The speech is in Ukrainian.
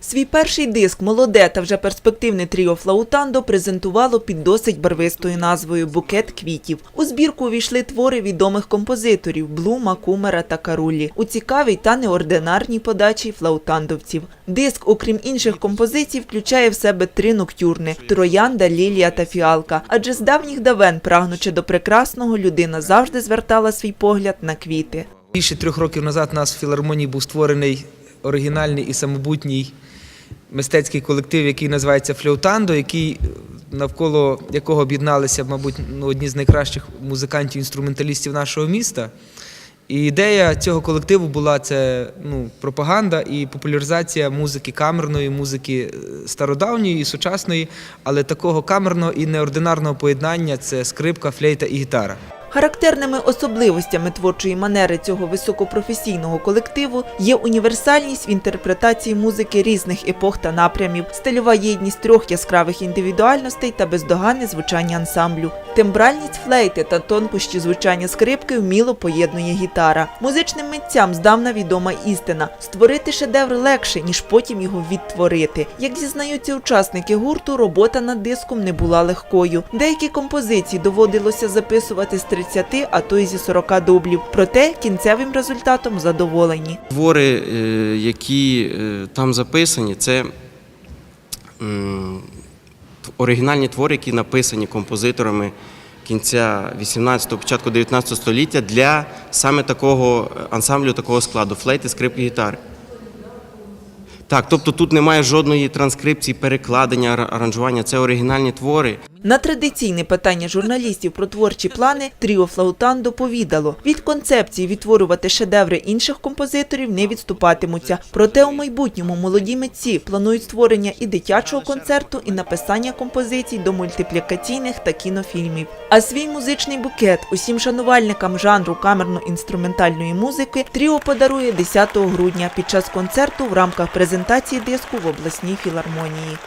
Свій перший диск молоде та вже перспективне тріо Флаутандо презентувало під досить барвистою назвою Букет квітів. У збірку увійшли твори відомих композиторів Блума, Кумера та Каруллі у цікавій та неординарній подачі флаутандовців. Диск, окрім інших композицій, включає в себе три ноктюрни Троянда, Лілія та Фіалка. Адже з давніх давен, прагнучи до прекрасного, людина завжди звертала свій погляд на квіти. Більше трьох років назад у нас в філармонії був створений оригінальний і самобутній мистецький колектив, який називається Флеутандо, який навколо якого об'єдналися, мабуть, ну, одні з найкращих музикантів-інструменталістів нашого міста. І ідея цього колективу була це ну, пропаганда і популяризація музики камерної, музики е, стародавньої і сучасної, але такого камерного і неординарного поєднання це скрипка, флейта і гітара. Характерними особливостями творчої манери цього високопрофесійного колективу є універсальність в інтерпретації музики різних епох та напрямів, стильова єдність трьох яскравих індивідуальностей та бездоганне звучання ансамблю. Тембральність флейти та тонкощі звучання скрипки вміло поєднує гітара. Музичним митцям здавна відома істина: створити шедевр легше, ніж потім його відтворити. Як зізнаються учасники гурту, робота над диском не була легкою. Деякі композиції доводилося записувати з 30, а то й зі 40 дублів. Проте кінцевим результатом задоволені. Твори, е, які е, там записані, це оригінальні твори, які написані композиторами кінця 18-го, початку 19 століття для саме такого е, ансамблю, такого складу флейти, скрипки, гітари. Так, тобто тут немає жодної транскрипції, перекладення, аранжування. Це оригінальні твори. На традиційне питання журналістів про творчі плани Тріо Флаутандо повідало, від концепції відтворювати шедеври інших композиторів не відступатимуться. Проте у майбутньому молоді митці планують створення і дитячого концерту, і написання композицій до мультиплікаційних та кінофільмів. А свій музичний букет усім шанувальникам жанру камерно-інструментальної музики Тріо подарує 10 грудня під час концерту в рамках презентації диску в обласній філармонії.